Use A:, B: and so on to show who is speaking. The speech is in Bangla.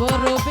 A: বড়